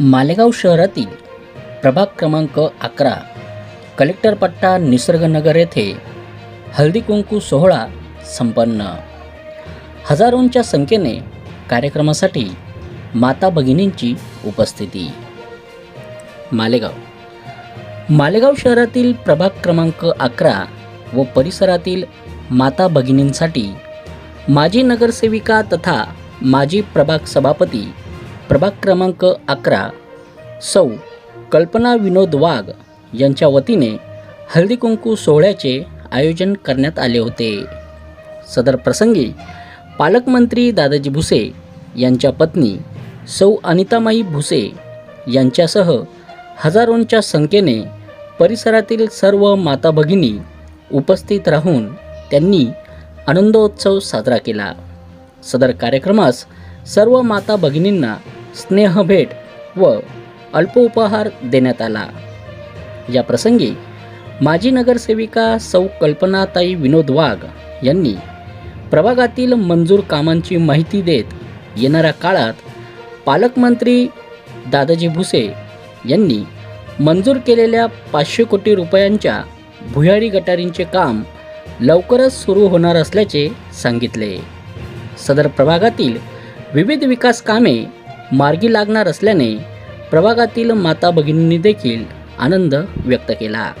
मालेगाव शहरातील प्रभाग क्रमांक अकरा कलेक्टर पट्टा निसर्गनगर येथे हळदी कुंकू सोहळा संपन्न. हजारोंच्या संख्येने कार्यक्रमासाठी माता भगिनींची उपस्थिती. मालेगाव. मालेगाव शहरातील प्रभाग क्रमांक अकरा व परिसरातील माता भगिनींसाठी माजी नगरसेविका तथा माजी प्रभाग सभापती प्रभाग क्रमांक अकरा सौ कल्पना विनोद वाघ यांच्या वतीने हळदी कुंकू सोहळ्याचे आयोजन करण्यात आले होते. सदर प्रसंगी पालकमंत्री दादाजी भुसे यांच्या पत्नी सौ अनितामाई भुसे यांच्यासह हजारोंच्या संख्येने परिसरातील सर्व माता भगिनी उपस्थित राहून त्यांनी आनंदोत्सव साजरा केला. सदर कार्यक्रमास सर्व माता भगिनींना स्नेहभेट व अल्पोपहार देण्यात आला. या प्रसंगी माजी नगरसेविका सौ कल्पनाताई विनोद वाघ यांनी प्रभागातील मंजूर कामांची माहिती देत येणाऱ्या काळात पालकमंत्री दादाजी भुसे यांनी मंजूर केलेल्या पाचशे कोटी रुपयांच्या भुयारी गटारींचे काम लवकरच सुरू होणार असल्याचे सांगितले. सदर प्रभागातील विविध विकास कामे मार्गी लागणार असल्याने प्रभागातील माता भगिनींनी देखील आनंद व्यक्त केला.